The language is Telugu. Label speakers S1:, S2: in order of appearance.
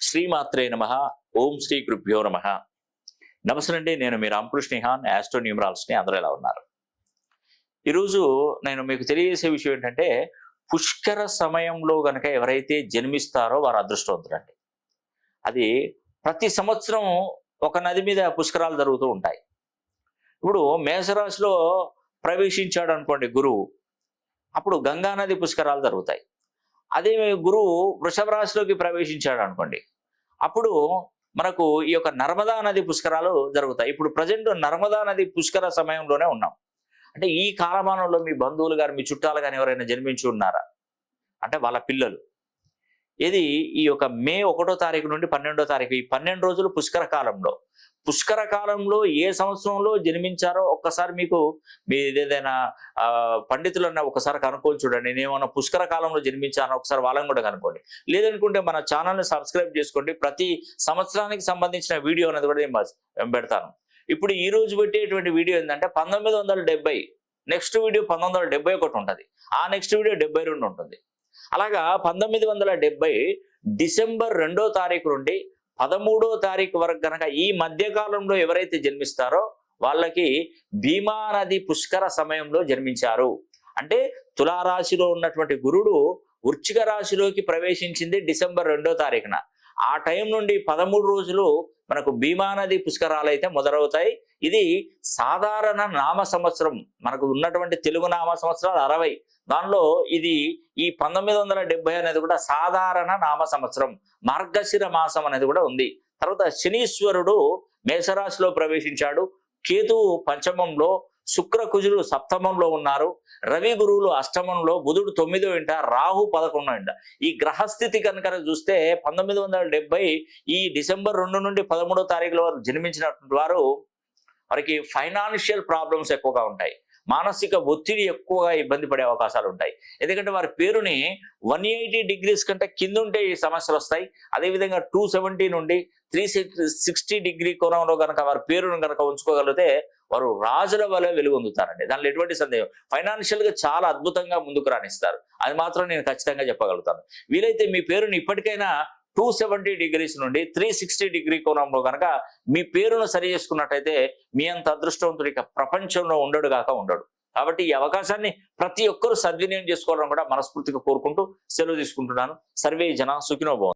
S1: శ్రీమాత్రే నమ. ఓం శ్రీ గురుభ్యో నమ. నమస్తే నేను మీ రామకృష్ణిహాన్ యాస్ట్రో న్యూమరాల్స్ని అందరూ ఎలా ఉన్నారు? ఈరోజు నేను మీకు తెలియజేసే విషయం ఏంటంటే పుష్కర సమయంలో గనక ఎవరైతే జన్మిస్తారో వారు అదృష్టవంతులండి. అది ప్రతి సంవత్సరం ఒక నది మీద పుష్కరాలు జరుగుతూ ఉంటాయి. ఇప్పుడు మేషరాశిలో ప్రవేశించాడు అనుకోండి గురువు అప్పుడు గంగా నది పుష్కరాలు జరుగుతాయి. అదే గురువు వృషభ రాశిలోకి ప్రవేశించాడు అనుకోండి. అప్పుడు మనకు ఈ యొక్క నర్మదా నది పుష్కరాలు జరుగుతాయి. ఇప్పుడు ప్రజెంట్ నర్మదా నది పుష్కర సమయంలోనే ఉన్నాం. అంటే ఈ కాలమానంలో మీ బంధువులు గారు మీ చుట్టాలు కానీ ఎవరైనా జన్మించి ఉన్నారా? అంటే వాళ్ళ పిల్లలు. ఇది ఈ యొక్క మే ఒకటో తారీఖు నుండి పన్నెండో తారీఖు ఈ పన్నెండు రోజులు పుష్కర కాలంలో. పుష్కర కాలంలో ఏ సంవత్సరంలో జన్మించారో ఒక్కసారి మీకు మీ ఏదైనా పండితులన్న ఒకసారి కనుక్కొని చూడండి. నేనేమన్నా పుష్కర కాలంలో జన్మించానో ఒకసారి వాళ్ళని కూడా కనుక్కోండి. లేదనుకుంటే మన ఛానల్ని సబ్స్క్రైబ్ చేసుకోండి. ప్రతి సంవత్సరానికి సంబంధించిన వీడియో అనేది కూడా నేను పెడతాను. ఇప్పుడు ఈ రోజు పెట్టేటువంటి వీడియో ఏంటంటే పంతొమ్మిది వందల డెబ్బై నెక్స్ట్ వీడియో పంతొమ్మిది వందల డెబ్బై ఒకటి ఉంటుంది. ఆ నెక్స్ట్ వీడియో డెబ్బై రెండు ఉంటుంది. అలాగా పంతొమ్మిది వందల డెబ్బై డిసెంబర్ రెండో తారీఖు నుండి పదమూడో తారీఖు వరకు కనుక ఈ మధ్య కాలంలో ఎవరైతే జన్మిస్తారో వాళ్ళకి భీమా నది పుష్కర సమయంలో జన్మించారు. అంటే తులారాశిలో ఉన్నటువంటి గురుడు వృచ్చిక రాశిలోకి ప్రవేశించింది డిసెంబర్ రెండో తారీఖున. ఆ టైం నుండి పదమూడు రోజులు మనకు భీమానది పుష్కరాలు అయితే మొదలవుతాయి. ఇది సాధారణ నామ సంవత్సరం. మనకు ఉన్నటువంటి తెలుగు నామ సంవత్సరాలు అరవై. దానిలో ఇది ఈ పంతొమ్మిది వందల డెబ్బై అనేది కూడా సాధారణ నామ సంవత్సరం. మార్గశిర మాసం అనేది కూడా ఉంది. తర్వాత శనీశ్వరుడు మేషరాశిలో ప్రవేశించాడు. కేతువు పంచమంలో శుక్ర కుజులు సప్తమంలో ఉన్నారు. రవి గురువులు అష్టమంలో బుధుడు తొమ్మిదో ఇంట రాహు పదకొండో ఇంట. ఈ గ్రహస్థితి కనుక చూస్తే పంతొమ్మిది వందల ఈ డిసెంబర్ రెండు నుండి పదమూడో తారీఖుల వరకు జన్మించినటువంటి వారు వారికి ఫైనాన్షియల్ ప్రాబ్లమ్స్ ఎక్కువగా ఉంటాయి. మానసిక ఒత్తిడి ఎక్కువగా ఇబ్బంది పడే అవకాశాలు ఉంటాయి. ఎందుకంటే వారి పేరుని వన్ ఎయిటీ డిగ్రీస్ కంటే కింద ఉంటే ఈ సమస్యలు వస్తాయి. అదేవిధంగా టూ సెవెంటీ నుండి త్రీ సిక్స్టీ డిగ్రీ కోణంలో కనుక వారి పేరును కనుక ఉంచుకోగలిగితే వారు రాజుల వల్ల వెలుగొందుతారండి. దానిలో ఎటువంటి సందేహం? ఫైనాన్షియల్గా చాలా అద్భుతంగా ముందుకు రాణిస్తారు. అది మాత్రం నేను ఖచ్చితంగా చెప్పగలుగుతాను. వీలైతే మీ పేరుని ఇప్పటికైనా టూ సెవెంటీ డిగ్రీస్ నుండి త్రీ సిక్స్టీ డిగ్రీ కోణంలో కనుక మీ పేరును సరి చేసుకున్నట్టయితే మీ అంత అదృష్టవంతుడు ఇక ప్రపంచంలో ఉండడు కాక ఉండడు. కాబట్టి ఈ అవకాశాన్ని ప్రతి ఒక్కరూ సద్వినియోగం చేసుకోవడం కూడా మనస్ఫూర్తిగా కోరుకుంటూ సెలవు తీసుకుంటున్నాను. సర్వే జన సుఖినోభవం